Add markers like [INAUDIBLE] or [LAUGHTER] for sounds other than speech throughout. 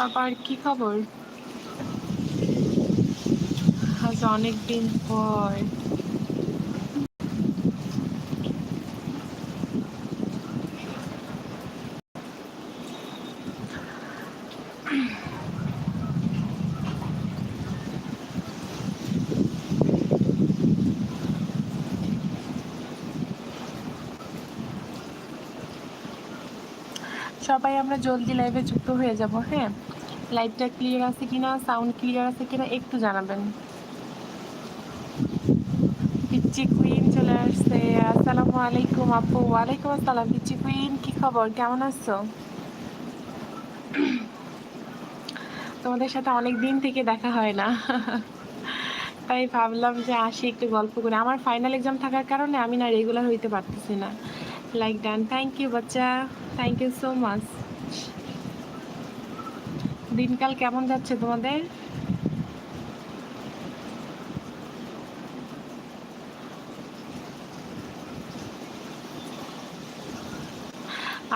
সবার কি খবর? আজ অনেক দিন পর। সবাই আমরা জলদি লাইভে যুক্ত হয়ে যাব হ্যাঁ? লাইভটা ক্লিয়ার আছে কিনা, সাউন্ড ক্লিয়ার আছে কিনা একটু জানাবেন। পিচ্চি কুইন চলে আসছে। আসসালামু আলাইকুম আপু। ওয়ালাইকুম আসসালাম পিচ্চি কুইন, কি খবর? কেমন আছো? তোমাদের সাথে অনেক দিন থেকে দেখা হয় না। তাই ভাবলাম যে আসি একটু গল্প করে। আমার ফাইনাল এক্সাম থাকার কারণে আমি না রেগুলার হইতে পারতেছি না। লাইক ডান থ্যাংক ইউ বাচ্চা। থ্যাংক ইউ সো মাচ দিনকাল কেমন যাচ্ছে তোমাদের?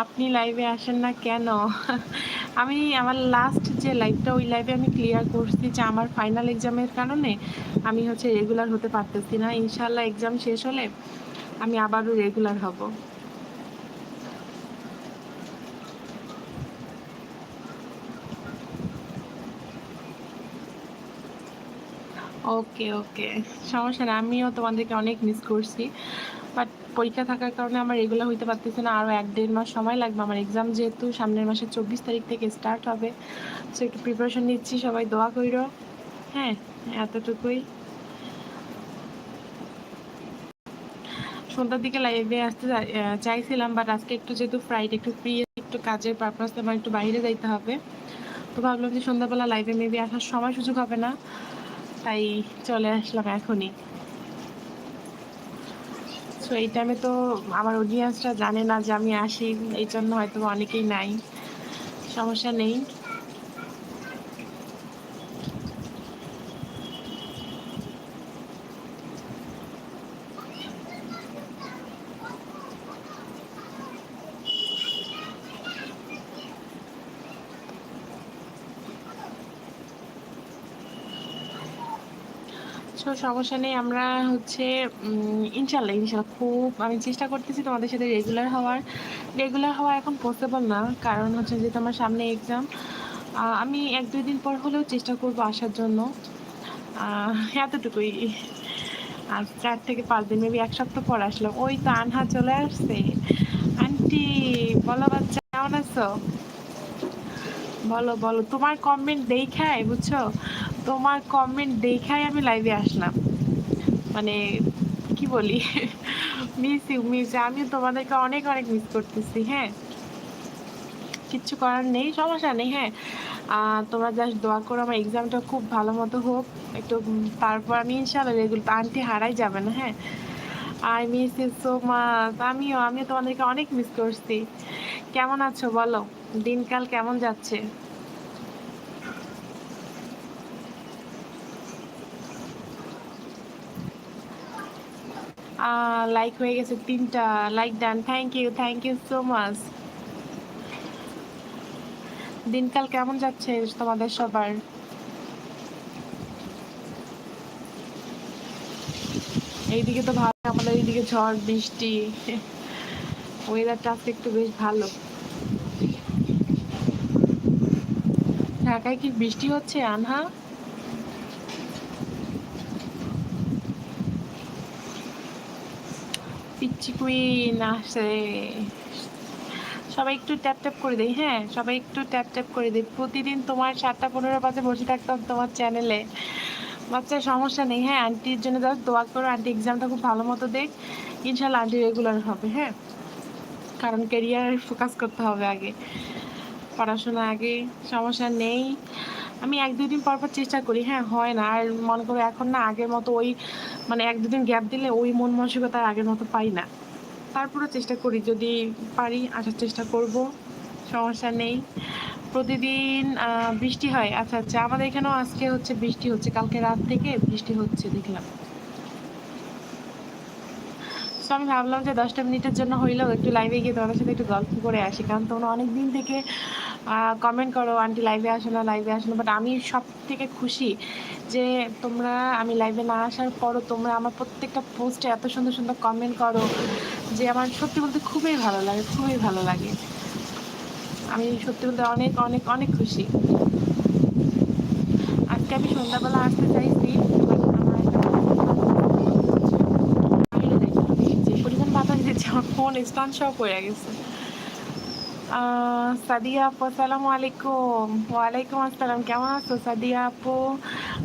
আপনি লাইভে আসেন না কেন? আমি আমার লাস্ট যে লাইভটা ওই লাইভে আমি ক্লিয়ার করছি যে আমার ফাইনাল এক্সামের কারণে আমি হচ্ছে রেগুলার হতে পারতেছি না। ইনশাল্লাহ এক্সাম শেষ হলে আমি আবারও রেগুলার হব। ওকে ওকে সমস্যা না আমিও তোমাদেরকে অনেক মিস করছি। বাট পরীক্ষা থাকার কারণে আমার এগুলো হইতে পারতেছে না আরও এক দেড় মাস সময় লাগবে। আমার এক্সাম যেহেতু সামনের মাসের চব্বিশ তারিখ থেকে স্টার্ট হবে। সো একটু প্রিপারেশন নিচ্ছি, সবাই দোয়া কইরো। হ্যাঁ এতটুকুই। সন্ধ্যার দিকে লাইভে আসতে চাইছিলাম বাট আজকে একটু যেহেতু ফ্রাইডে একটু ফ্রি একটু কাজের পারপাস আমার একটু বাইরে যাইতে হবে। তো ভাবলাম যে সন্ধ্যাবেলা লাইভে মেবি আসার সময় সুযোগ হবে না। তাই চলে আসলাম এখনই। তো এই টাইমে তো আমার অডিয়েন্সরা জানে না যে আমি আসি, এই জন্য হয়তো অনেকেই নাই। সমস্যা নেই। সমস্যা নেই, আমরা হচ্ছে ইনশাল্লাহ ইনশাল্লাহ খুব, আমি চেষ্টা করতেছি তোমাদের সাথে রেগুলার হওয়ার। রেগুলার হওয়া এখন পসিবল না, কারণ হচ্ছে যে তোমার সামনে এক্সাম আমি এক দুই দিন পর হলেও চেষ্টা করব আসার জন্য। এতটুকুই। আর চার থেকে পাঁচ দিন মেবি এক সপ্তাহ পর আসলাম ওই তো আনহা চলে আসছে। আন্টি, বলো বাচ্চা, কেমন আছো? বলো বলো, তোমার কমেন্ট দেখায়, বুঝছ? তোমার কমেন্ট দেখাই আমি লাইভে আসলাম। মানে কি বলি? মিস ইউ মিস আমিও তোমাদেরকে অনেক অনেক মিস করতেছি হ্যাঁ? কিচ্ছু করার নেই, সমস্যা নেই হ্যাঁ? তোমরা জাস্ট দোয়া করো, আমার এক্সামটা খুব ভালো মতো হোক। একটু তারপর আমি ইনশাল্লাহ রেগুলার আন্টি হারাই যাবে না হ্যাঁ? I miss you so much আমিও আমিও তোমাদেরকে অনেক মিস করছি। কেমন আছো বলো? দিনকাল কেমন যাচ্ছে? লাইক হয়ে গেছে তিনটা। Like done thank you thank you so much দিনকাল কেমন যাচ্ছে তোমাদের সবার? এইদিকে তো ভালো, আমাদের এইদিকে ঝড়, বৃষ্টি। ওয়েদারটা আজকে একটু বেশ ভালো। ঢাকায় কি বৃষ্টি হচ্ছে, আনহা? পিচ্ছি কুইন আসে সবাই একটু ট্যাপ ট্যাপ করে দেই হ্যাঁ? সবাই একটু ট্যাপ ট্যাপ করে দিই। প্রতিদিন তোমার সাতটা পনেরো বাজে বসে থাকতাম তোমার চ্যানেলে। বাচ্চার সমস্যা নেই হ্যাঁ? আন্টির জন্য জাস্ট দোয়া করো, আন্টি এক্সামটা খুব ভালো মতো দেখ। ইনশাল্লাহ আন্টি রেগুলার হবে হ্যাঁ? কারণ ক্যারিয়ার ফোকাস করতে হবে আগে। পড়াশোনা আগে, সমস্যা নেই। আমি এক দুদিন পর পর চেষ্টা করি হ্যাঁ? হয় না। আর মনে করো এখন না আগের মতো ওই মানে এক দুদিন গ্যাপ দিলে ওই মন মানসিকতা আগের মতো পাই না। তারপরেও চেষ্টা করি, যদি পারি আসার চেষ্টা করব, সমস্যা নেই। প্রতিদিন বৃষ্টি হয় আচ্ছা আচ্ছা আমাদের এখানেও আজকে হচ্ছে বৃষ্টি হচ্ছে, কালকে রাত থেকে বৃষ্টি হচ্ছে, দেখলাম। আমি ভাবলাম যে দশটা মিনিটের জন্য হইলেও একটু লাইভে গিয়ে তোমাদের সাথে একটু গল্প করে আসি, কারণ তোমরা অনেক দিন থেকে কমেন্ট করো, আন্টি লাইভে আসো না লাইভে আসো না বাট আমি সব থেকে খুশি যে তোমরা, আমি লাইভে না আসার পরও তোমরা আমার প্রত্যেকটা পোস্টে এত সুন্দর সুন্দর কমেন্ট করো যে আমার সত্যি বলতে খুবই ভালো লাগে, খুবই ভালো লাগে। আমি সত্যি বলতে অনেক অনেক অনেক খুশি। আজকে আমি সন্ধ্যাবেলা আসতে চাইছি যে পরিমাণ বাতাস দিচ্ছে আমার ফোন স্টান সব হয়ে গেছে সাদিয়া আপু আসসালামু আলাইকুম ওয়ালাইকুম আসসালাম কেমন আছো সাদিয়া আপু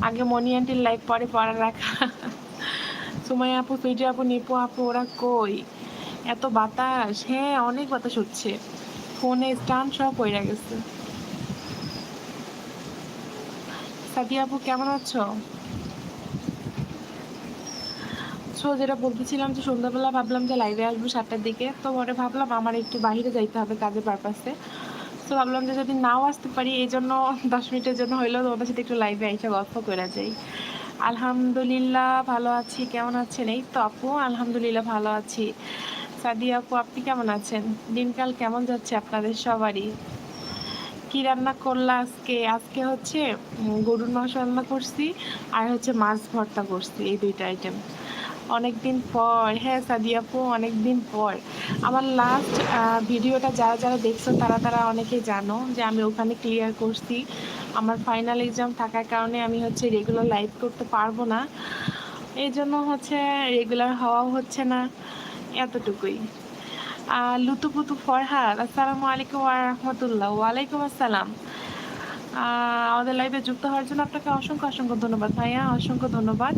আগে মনি আন্টির লাইফ পরে পড়া রাখা সুমাই আপু সুইটি আপু নিপু আপু ওরা কই এত বাতাস হ্যাঁ অনেক বাতাস হচ্ছে ফোনে স্টান সব হয়ে গেছে সাদিয়া আপু কেমন আছো সো যেটা বলতেছিলাম যে সন্ধ্যাবেলা ভাবলাম যে লাইভে আসব সাতটার দিকে। তো পরে ভাবলাম আমার একটু বাইরে যাইতে হবে কাজের পারপাসে তো ভাবলাম যে যদি নাও আসতে পারি, এই জন্য দশ মিনিটের জন্য হইলেও তোমাদের সাথে একটু লাইভে আইসা গল্প করে যাই। আলহামদুলিল্লাহ ভালো আছি, কেমন আছেন? এই তো আপু, আলহামদুলিল্লাহ ভালো আছি। সাদিয়া আপু, আপনি কেমন আছেন? দিনকাল কেমন যাচ্ছে আপনাদের সবারই? কি রান্না করলা আজকে? আজকে হচ্ছে গরুর মাংস রান্না করছি, আর হচ্ছে মাছ ভর্তা করছি, এই দুইটা আইটেম অনেক দিন পর হ্যাঁ সাদিয়াপু অনেক দিন পর। আমার লাস্ট ভিডিওটা যারা যারা দেখছ, তারা তারা অনেকে জানো যে আমি ওখানে ক্লিয়ার করছি। আমার ফাইনাল এক্সাম থাকার কারণে আমি হচ্ছে রেগুলার লাইভ করতে পারব না। এই জন্য হচ্ছে রেগুলার হওয়াও হচ্ছে না এতটুকুই। লুতুপুতু ফরহাদ, আসসালামু আলাইকুম রহমতুল্লাহ। ওয়ালাইকুম আসসালাম। আমাদের লাইভে যুক্ত হওয়ার জন্য আপনাকে অসংখ্য অসংখ্য ধন্যবাদ। ভাইয়া, অসংখ্য ধন্যবাদ।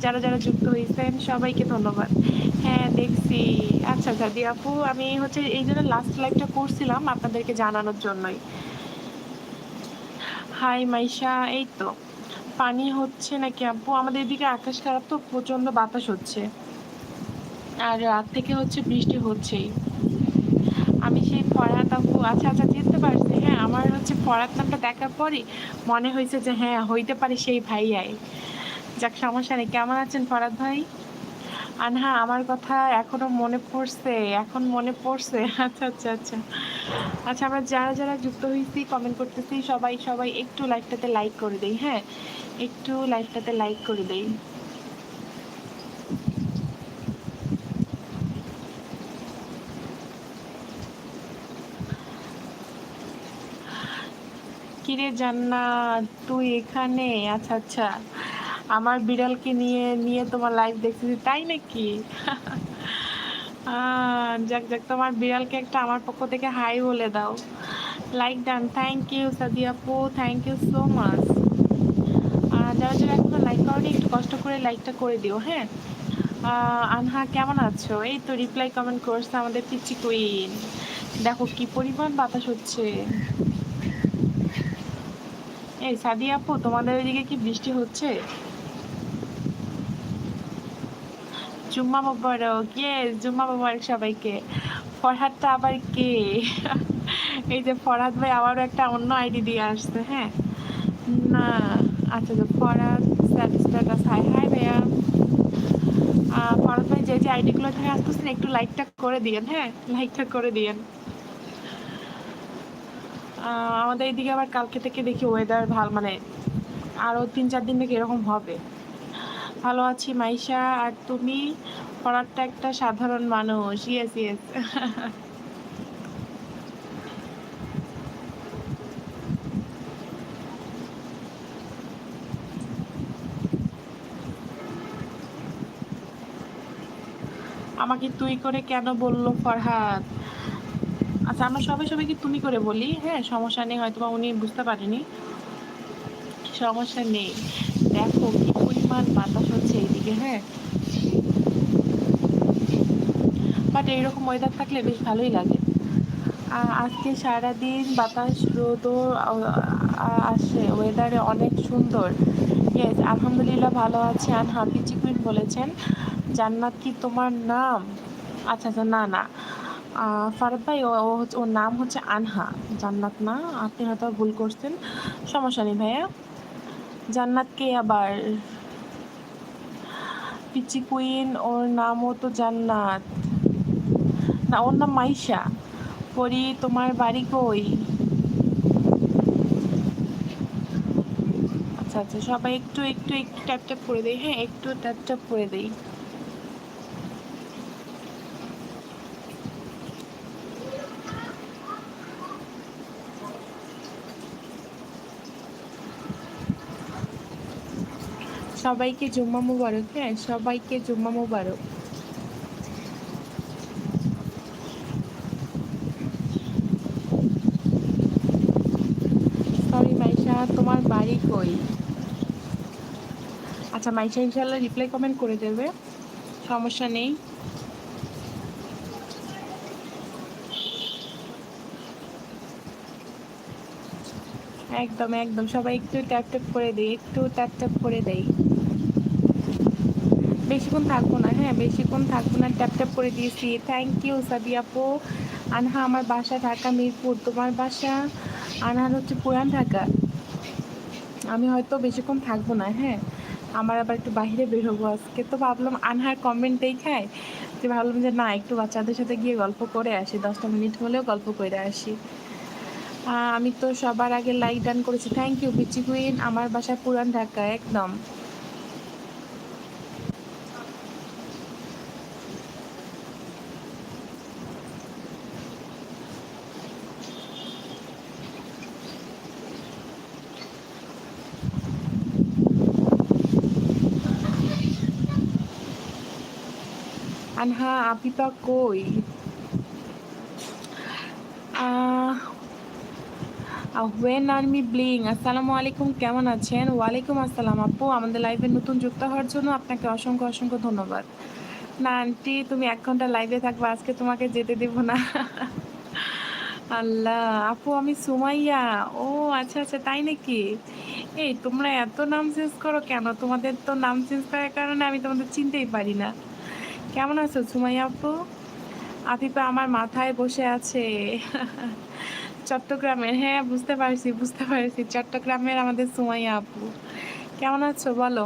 যারা যারা যুক্ত হয়েছেন, সবাইকে ধন্যবাদ। হ্যাঁ দেখছি। আচ্ছা আচ্ছা আপু, আমি হচ্ছে এই জন্য লাস্ট লাইভটা করছিলাম আপনাদেরকে জানানোর জন্যই। হাই মাইশা, এই তো। পানি হচ্ছে নাকি আপু? আমাদের এদিকে আকাশ খারাপ তো, প্রচণ্ড বাতাস হচ্ছে। আর রাত থেকে হচ্ছে বৃষ্টি হচ্ছেই। আমি সেই ফরাত আপু আচ্ছা আচ্ছা যেতে পারছি হ্যাঁ আমার হচ্ছে ফরাত নামটা দেখার পরই মনে হয়েছে যে হ্যাঁ হইতে পারে সেই ভাইয়াই। যাক, সমস্যা নেই। কেমন আছেন ফরাদ ভাই? আনহা, আমার কথা এখনও মনে পড়ছে, এখন মনে পড়ছে। আচ্ছা আচ্ছা আচ্ছা। আচ্ছা আমরা যারা যারা যুক্ত হয়েছি কমেন্ট করতেছি, সবাই সবাই একটু লাইভটাতে লাইক করে দেই হ্যাঁ? একটু লাইভটাতে লাইক করে দেই। কিরে জান্নাত তুই এখানে? আচ্ছা আচ্ছা। আমার বিড়ালকে নিয়ে নিয়ে তোমার লাইভ দেখতেছি, তাই নাকি? [LAUGHS] যাক যাক, তোমার বিড়ালকে একটা আমার পক্ষ থেকে হাই বলে দাও। লাইক ডান থ্যাংক ইউ সাদিয়াপু থ্যাংক ইউ সো মাচ যারা যারা এখনও লাইক করেনি, একটু কষ্ট করে লাইকটা করে দিও হ্যাঁ? আনহা, কেমন আছো? এই তো রিপ্লাই কমেন্ট করছে আমাদের পিচি কুইন দেখো কি পরিমাণ বাতাস হচ্ছে। এই সাদিয়া আপু, তোমাদের ওইদিকে কি বৃষ্টি হচ্ছে? জুম্মা মোবারক ইয়েস জুম্মা মোবারক সবাইকে। ফরহাদটা আবার কে? এই যে ফরহাদ ভাই আবারও একটা অন্য আইডি দিয়ে আসছে হ্যাঁ? না আচ্ছা তো ফরহাদ স্ট্যাটাস হাই হাই ভাইয়া। ফরহাদ ভাই যে যে আইডিগুলো থেকে আসতেছেন, একটু লাইকটা করে দিয়েন হ্যাঁ? লাইকটা করে দিয়েন। আমাদের এইদিকে আবার কালকে থেকে দেখি ওয়েদার ভালো মানে আরও তিন চার দিন থেকে এরকম হবে। ভালো আছি মাইশা, আর তুমি? পড়ারটা একটা সাধারণ মানুষ ইয়েস ইয়েস আমাকে তুই করে কেন বলল, ফরহাদ? আমরা সবাই সবাইকে তুমি করে বলি হ্যাঁ সমস্যা নেই হয়তো উনি বুঝতে পারেনি। সমস্যা নেই। দেখো কি পরিমাণ বাতাস হচ্ছে এইদিকে হ্যাঁ। বাট এইরকম ওয়েদার থাকলে বেশ ভালোই লাগে। আজকে সারাদিন বাতাস রোদও আসে। ওয়েদারে অনেক সুন্দর। ইয়েস আলহামদুলিল্লাহ ভালো আছে। আন হাফি চিকুইন বলেছেন, জান্নাত কি তোমার নাম? আচ্ছা আচ্ছা না না। ফারাদ ভাই ও হচ্ছে, ওর নাম হচ্ছে আনহা। জান্নাত না, আপনি হয়তো ভুল করছেন। সমস্যা নেই ভাইয়া। জান্নাতকে আবার পিচি কুইন, ওর নামও তো জান্নাত। না, ওর নাম মাইশা। পরি, তোমার বাড়ি কই? আচ্ছা আচ্ছা সবাই একটু একটু একটু, ট্যাপ ট্যাপ করে দেই। হ্যাঁ একটু ট্যাপ ট্যাপ করে দেই। সবাইকে জুম্মা মুবারক হ্যাঁ সবাইকে জুম্মা মুবারক। সরি মাইশা, তোমার বাড়ি কই? আচ্ছা মাইশা ইনশাল্লাহ রিপ্লাই কমেন্ট করে দেবে। সমস্যা নেই। একদম একদম, সবাই একটু ট্যাপ ট্যাপ করে দেই, একটু ট্যাপ ট্যাপ করে দেই। বেশিক্ষণ থাকব না হ্যাঁ বেশিক্ষণ থাকব না, ট্যাপ ট্যাপ করে দিয়েছি। থ্যাংক ইউ সাদি আপু। আনহা আমার বাসা ঢাকা, মিরপুর। তোমার বাসা? আনহার হচ্ছে পুরান ঢাকা। আমি হয়তো বেশিক্ষণ থাকব না হ্যাঁ। আমার আবার একটু বাইরে বের হব আজকে। তো ভাবলাম আনহার কমেন্টেই খায় যে ভাবলাম যে না, একটু বাচ্চাদের সাথে গিয়ে গল্প করে আসি, দশটা মিনিট হলেও গল্প করে আসি। আমি তো সবার আগে লাইক ডান করেছি। থ্যাংক ইউ বিচি কুইন আমার বাসা পুরান ঢাকা, একদম। আনহা আপিপা কই? ওয়েন আর্মি ব্লিং আসসালামু আলাইকুম, কেমন আছেন? ওয়ালাইকুম আসসালাম আপু। আমাদের লাইভে নতুন যুক্ত হওয়ার জন্য আপনাকে অসংখ্য অসংখ্য ধন্যবাদ। না আন্টি তুমি এক ঘণ্টা লাইভে থাকবে, আজকে তোমাকে যেতে দেব না। আল্লাহ, আপু, আমি সুমাইয়া। ও আচ্ছা আচ্ছা তাই নাকি? এই, তোমরা এত নাম চেঞ্জ করো কেন? তোমাদের তো নাম চেঞ্জ করার কারণে আমি তোমাদের চিনতেই পারি না। কেমন আছো সুমাইয়া আপু? আফিফা আমার মাথায় বসে আছে। চট্টগ্রামের হ্যাঁ বুঝতে পারছি বুঝতে পারছি। চট্টগ্রামের আমাদের সুমাইয়া আপু। কেমন আছো বলো?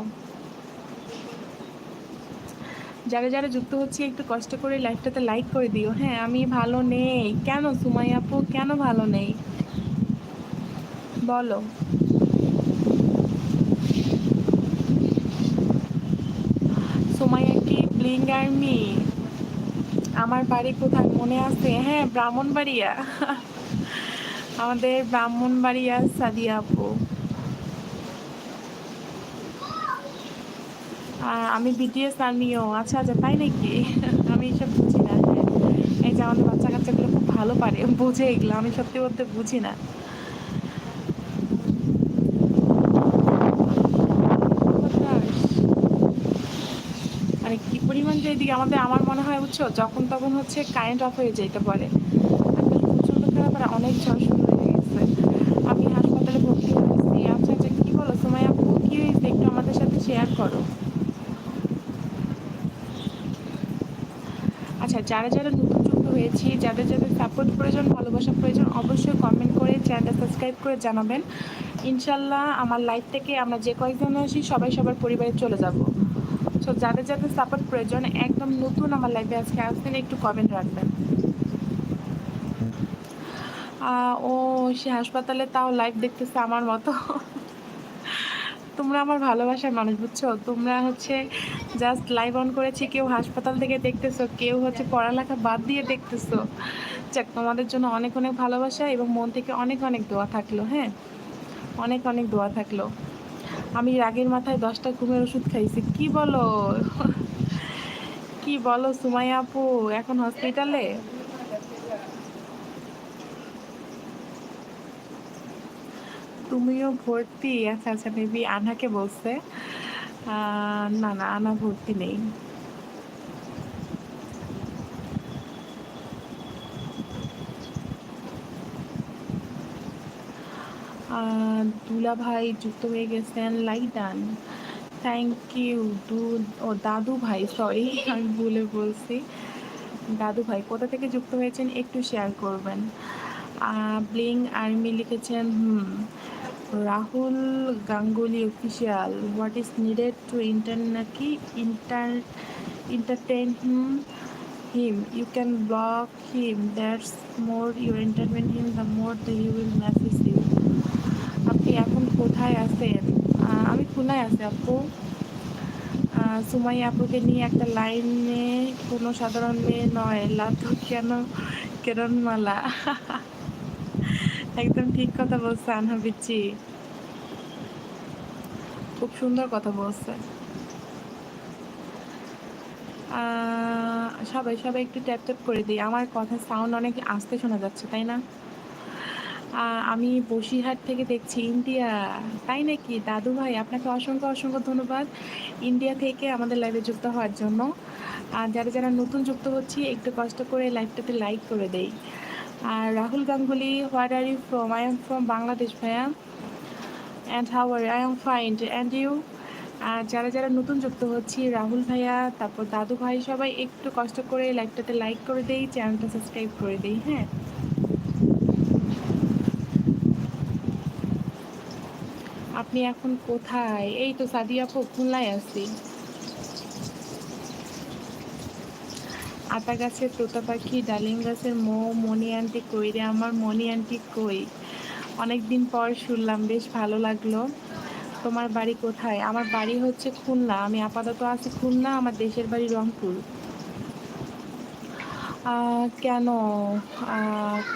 যারা যারা যুক্ত হচ্ছে, একটু কষ্ট করে লাইফটাতে লাইক করে দিও। হ্যাঁ আমি ভালো নেই। কেন সুমাইয়া আপু? কেন ভালো নেই? বলো। সুমাইয়া ব্লিং আর্মি আমার বাড়ি কোথায় মনে আছে? হ্যাঁ ব্রাহ্মণবাড়িয়া। আমাদের ব্রাহ্মণবাড়িয়া সাদিয়া আপু। আমি বিটিএস আর্মিও আচ্ছা আচ্ছা তাই নাকি? আমি এসব বুঝি না। হ্যাঁ এই যে আমাদের বাচ্চা কাচ্চাগুলো খুব ভালো পারে। বুঝে এগুলো। আমি সত্যি বলতে বুঝি না বাতাস। মানে কি পরিমাণ যে এদিকে আমাদের, আমার মনে হয় বুঝছ, যখন তখন হচ্ছে কারেন্ট অফ হয়ে যেতে পারে। প্রচণ্ড খারাপ আর অনেক ঝড় শুরু হয়ে গেছে। আমি হাসপাতালে ভর্তি হয়েছি। আচ্ছা আচ্ছা কি বলো? সময় আপু, কি হয়েছে? একটু আমাদের সাথে শেয়ার করো। আচ্ছা যারা যারা নতুন যুক্ত হয়েছি, যাদের যাদের সাপোর্ট প্রয়োজন, ভালোবাসা প্রয়োজন, অবশ্যই কমেন্ট করে চ্যানেলটা সাবস্ক্রাইব করে জানাবেন। ইনশাল্লাহ আমার লাইফ থেকে আমরা যে কয়েকজন আসি সবাই সবার পরিবারে চলে যাব। সো যাদের যাদের সাপোর্ট প্রয়োজন, একদম নতুন আমার লাইফে আজকে আসবেন, একটু কমেন্ট রাখবেন। ও সে হাসপাতালে তাও লাইভ দেখতেছে আমার মতো। তোমরা আমার ভালোবাসার মানুষ, বুঝছ? তোমরা হচ্ছে জাস্ট লাইভ অন করেছি, কেউ হাসপাতাল থেকে দেখতেছো, কেউ হচ্ছে পড়ালেখা বাদ দিয়ে দেখতেছো। যাক, তোমাদের জন্য অনেক অনেক ভালোবাসা এবং মন থেকে অনেক অনেক দোয়া থাকল হ্যাঁ? অনেক অনেক দোয়া থাকল। আমি রাগের মাথায় দশটা ঘুমের ওষুধ খাইছি। কি বলো? কি বলো সুমাইয়া আপু? এখন হসপিটালে তুমিও ভর্তি? আচ্ছা আচ্ছা মেবি আনাকে বলছে। না না আনা ভর্তি নেই। আহ, দুলা ভাই যুক্ত হয়ে গেছেন লাইক ডান থ্যাংক ইউ দু, ও দাদু ভাই সরি আমি ভুলে বলছি। দাদু ভাই, কোথা থেকে যুক্ত হয়েছেন একটু শেয়ার করবেন। ব্লিং আর্মি লিখেছেন, হুম, Rahul Ganguly official what is needed to inter নাকি inter entertain him him, you can block him that's more you entertain him, the more he will message you আপনি এখন কোথায় আছেন? আমি খুলনায় আছি, আপু। সুমাই আপুকে নিয়ে একটা লাইনে কোনো সাধারণ মেয়ে নয় লাতু কেন কেরণমালা একদম ঠিক কথা বলছে আনহা বিচ্ছি। খুব সুন্দর কথা বলছে। সবাই সবাই একটু ট্যাপ ট্যাপ করে দিই। আমার কথা সাউন্ড অনেক আস্তে শোনা যাচ্ছে, তাই না? আমি বসিরহাট থেকে দেখছি ইন্ডিয়া। তাই নাকি? দাদু ভাই, আপনাকে অসংখ্য অসংখ্য ধন্যবাদ। ইন্ডিয়া থেকে আমাদের লাইভে যুক্ত হওয়ার জন্য। আর যারা যারা নতুন যুক্ত হচ্ছি, একটু কষ্ট করে লাইভটাতে লাইক করে দেই। আর Rahul Ganguly what are you from I am from Bangladesh ভাইয়া। And how are I am fine and you আর যারা যারা নতুন যুক্ত হচ্ছি, রাহুল ভাইয়া, তারপর দাদু ভাই, সবাই একটু কষ্ট করে লাইভটাতে লাইক করে দেই চ্যানেলটা সাবস্ক্রাইব করে দেই হ্যাঁ? আপনি এখন কোথায়? এই তো সাদিয়া আপু খুলনায় আছি। আতা গাছের তোতা পাখি, ডালিম গাছের মৌ, মণি আন্টি কই রে? আমার মণি আন্টি কই? অনেকদিন পর শুনলাম, বেশ ভালো লাগল। তোমার বাড়ি কোথায়? আমার বাড়ি হচ্ছে খুলনা। আমি আপাতত আছি খুলনা, আমার দেশের বাড়ি রংপুর। কেন?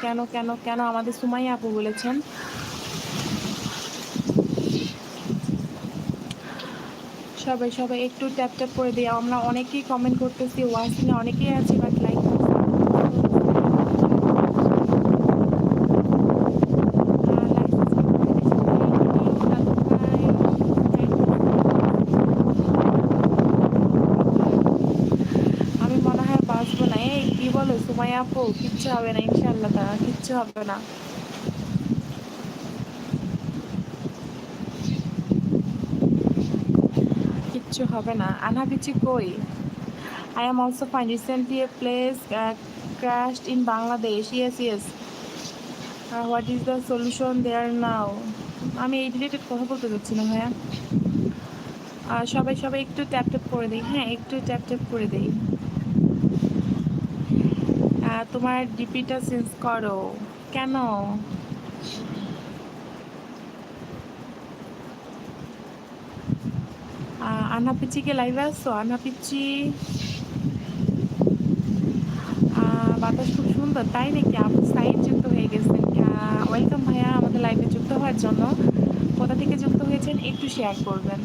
কেন কেন কেন? আমাদের সুমাইয়া আপু বলেছেন সবাই সবাই একটু ট্যাপ ট্যাপ করে দিই আমরা অনেকেই কমেন্ট করতেছি ওয়াচিংয়ে অনেকেই আছে বাট লাইক আমি মনে হয় বাঁচবো না। এই কি বলো, সুমাইয়া আপু, কিচ্ছু হবে না ইনশাল্লাহ তারা কিচ্ছু হবে না কিচ্ছু হবে না। আনা পিচি কই? I am also fine Recently, a plane uh, crashed Bangladesh. Yes, yes. Uh, what is the solution there now? আমি এই রিলেটেড কথা বলতে চাচ্ছি না ভাইয়া। আহ, সবাই সবাই একটু ট্যাপ ট্যাপ করে দিই। হ্যাঁ একটু ট্যাপ ট্যাপ করে দিই। তোমার ডিপিটা চেঞ্জ করো। কেন? আন্না পিচিকে লাইভে আসছো আন্না পিচি বাতাস খুব সুন্দর, তাই নাকি? আপু সাইড যুক্ত হয়ে গেছেন ওয়েলকাম ভাইয়া, আমাদের লাইভে যুক্ত হওয়ার জন্য। কোথা থেকে যুক্ত হয়েছেন একটু শেয়ার করবেন।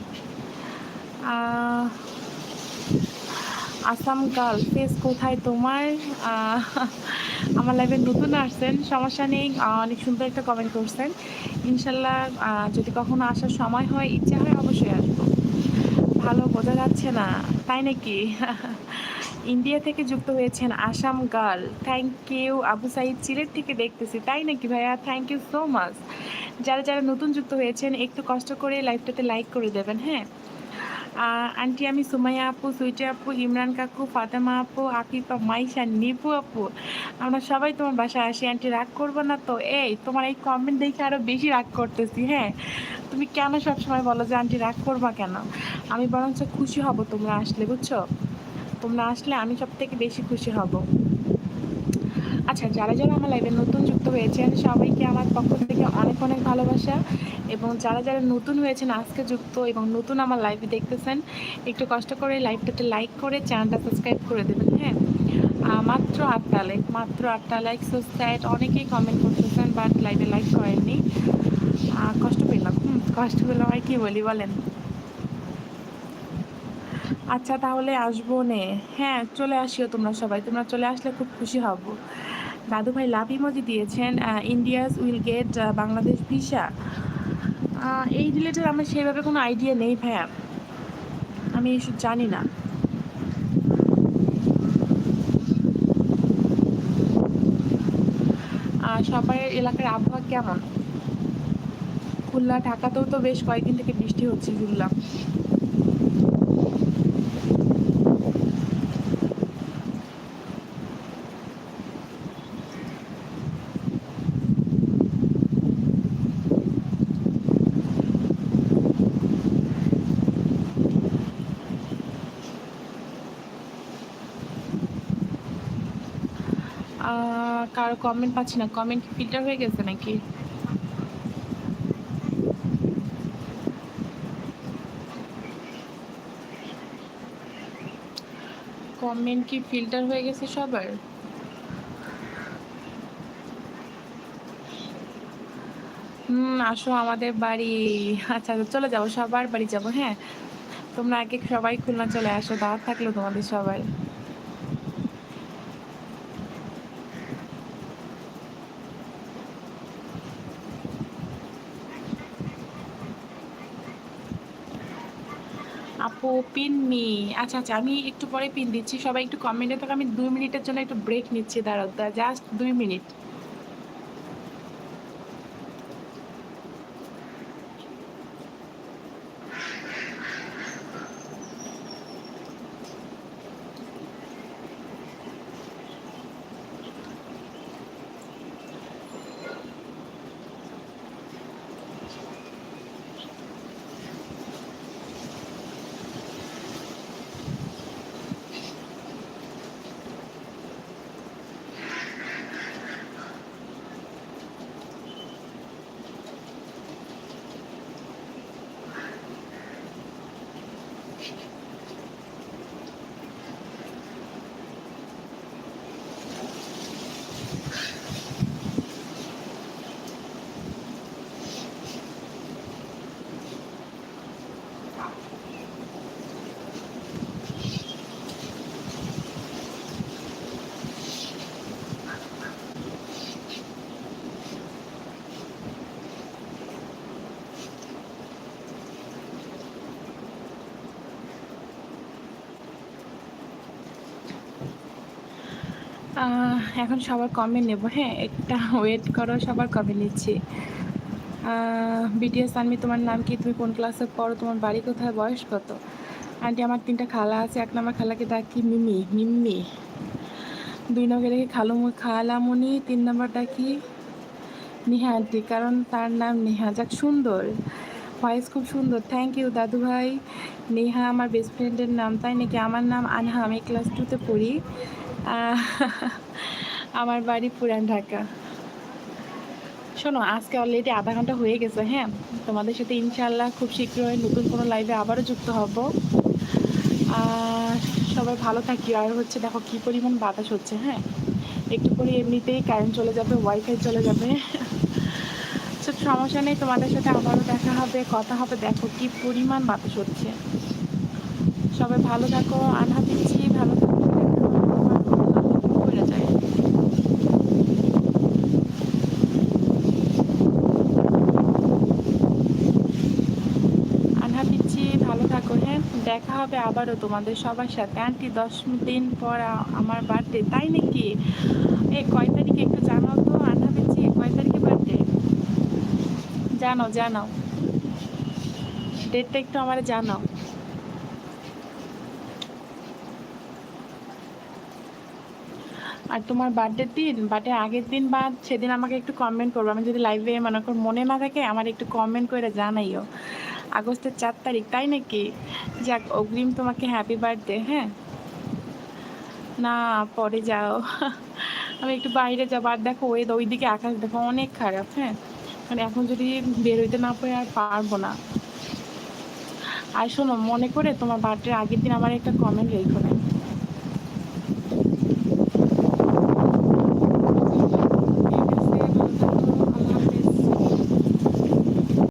আসাম গার্ল ফেস কোথায় তোমার? আমার লাইভে নতুন আসছেন, সমস্যা নেই। অনেক সুন্দর একটা কমেন্ট করছেন। ইনশাল্লাহ যদি কখনো আসার সময় হয়, ইচ্ছা হয় অবশ্যই আসব। ভালো বোঝা যাচ্ছে না, তাই নাকি? [LAUGHS] ইন্ডিয়া থেকে যুক্ত হয়েছেন Assam girl. Thank you Abu Saeed Sylhet থেকে দেখতেছি, তাই নাকি ভাইয়া? থ্যাংক ইউ সো মাচ যারা যারা নতুন যুক্ত হয়েছেন, একটু কষ্ট করে লাইভটাতে লাইক করে দেবেন হ্যাঁ? আন্টি আমি সুমাইয়া আপু, সুইটি আপু, ইমরান কাকু, ফাতেমা আপু আফিফা মাইশা, নিপু আপু। আমরা সবাই তোমার বাসায় আসি। আন্টি, রাগ করব না তো? এই, তোমার এই কমেন্ট দেখে আরও বেশি রাগ করতেছি হ্যাঁ? তুমি কেন সবসময় বলো যে, আন্টি, রাগ করবা কেন? আমি বরঞ্চ খুশি হব তোমরা আসলে, বুঝছ? তোমরা আসলে আমি সব থেকে বেশি খুশি হব। আচ্ছা যারা যারা আমার লাইভে নতুন যুক্ত হয়েছেন, সবাইকে আমার পক্ষ থেকে অনেক অনেক ভালোবাসা এবং যারা যারা নতুন হয়েছেন, আজকে যুক্ত এবং নতুন আমার লাইভ দেখতেছেন, একটু কষ্ট করে লাইভটাতে লাইক করে চ্যানেলটা সাবস্ক্রাইব করে দেবেন হ্যাঁ? মাত্র আটটা লাইক মাত্র আটটা লাইক সো স্যাড অনেকেই কমেন্ট করতেছেন বাট লাইভে লাইক করেননি। কষ্ট পেলাম, হুম, কষ্ট পেলাম, আর কি বলি বলেন? আচ্ছা তাহলে আসব নে। হ্যাঁ চলে আসিও তোমরা সবাই, তোমরা চলে আসলে খুব খুশি হব। দাদু ভাই লাভ ইমোজি দিয়েছেন Indians will get Bangladesh visa এই রিলেটেড আমার সেভাবে কোনো আইডিয়া নেই ভাইয়া। আমি এসব জানি না। সবাই এলাকার আবহাওয়া কেমন? খুলনা, ঢাকাতেও তো বেশ কয়েকদিন থেকে বৃষ্টি হচ্ছে, শুনলাম। আর কমেন্ট পাচ্ছি না। কমেন্ট ফিল্টার হয়ে গেছে নাকি? কমেন্ট কি ফিল্টার হয়ে গেছে সবার? হুম, আসো আমাদের বাড়ি। আচ্ছা, আচ্ছা চলে যাব, সবার বাড়ি যাব হ্যাঁ? তোমরা আগে সবাই খুলনা চলে আসো দাঁড় থাকল তোমাদের সবাই পিন মি। আচ্ছা আচ্ছা আমি একটু পরে পিন দিচ্ছি। সবাই একটু কমেন্টে থাকো, আমি দুই মিনিটের জন্য একটু ব্রেক নিচ্ছি। দাঁড়াও জাস্ট দুই মিনিট। এখন সবার কমে নেব হ্যাঁ? একটা ওয়েট করো, সবার কমে নিচ্ছি। বিটিএস আনমি তোমার নাম কি? তুমি কোন ক্লাসে পড়ো? তোমার বাড়ি কোথায়? বয়স কত? আন্টি আমার তিনটা খালা আছে। এক নম্বর খালাকে ডাকি মিমি, মিম্মি। দুই নম্বর ডাকি খালু খালামুনি। তিন নম্বর ডাকি নিহা আন্টি কারণ তার নাম নেহা। যাক, সুন্দর। ভয়েস খুব সুন্দর। থ্যাংক ইউ দাদু ভাই। নেহা, আমার বেস্ট ফ্রেন্ডের নাম। তাই নাকি? আমার নাম আনহা। আমি ক্লাস টুতে পড়ি। আমার বাড়ি পুরান ঢাকা। শোনো, আজকে অলরেডি আধা ঘণ্টা হয়ে গেছে হ্যাঁ? তোমাদের সাথে ইনশাল্লাহ খুব শীঘ্রই নতুন কোনো লাইভে আবারও যুক্ত হব। সবাই ভালো থাকি আর হচ্ছে দেখো, কি পরিমাণ বাতাস হচ্ছে হ্যাঁ? একটু করে এমনিতেই কারেন্ট চলে যাবে ওয়াইফাই চলে যাবে। সব সমস্যা নেই, তোমাদের সাথে আবারও দেখা হবে, কথা হবে। দেখো, কি পরিমাণ বাতাস হচ্ছে। সবাই ভালো থাকো আনহা দিচ্ছি ভালো থাকো করে যায় আনহা দিচ্ছি ভালো থাকো হ্যাঁ দেখা হবে আবারও তোমাদের সবার সাথে। আন্টি, দশ দিন পর আমার বার্থডে তাই নাকি? এ, কয় তারিখে একটু জানাও তো আনহা দিচ্ছি কয় তারিখে বার্থডে জানাও জানাও। ডেটটা একটু আমার জানাও। আর তোমার বার্থডের দিন? বার্থডে আগের দিন বা সেদিন আমাকে একটু কমেন্ট করব। আমি যদি লাইভে মনে কর, মনে না থাকে, আমার একটু কমেন্ট করে জানাইও। আগস্টের চার তারিখ, তাই নাকি? যাক, অগ্রিম তোমাকে হ্যাপি বার্থডে হ্যাঁ? না, পরে যাও। [LAUGHS] আমি একটু বাইরে যাব। আর দেখো ওই ওইদিকে আকাশ দেখো অনেক খারাপ হ্যাঁ? মানে এখন যদি বেরোইতে না পারে, আর পারব না। আর শোনো, মনে করে তোমার বার্থডের আগের দিন আমার একটা কমেন্ট রেখো না।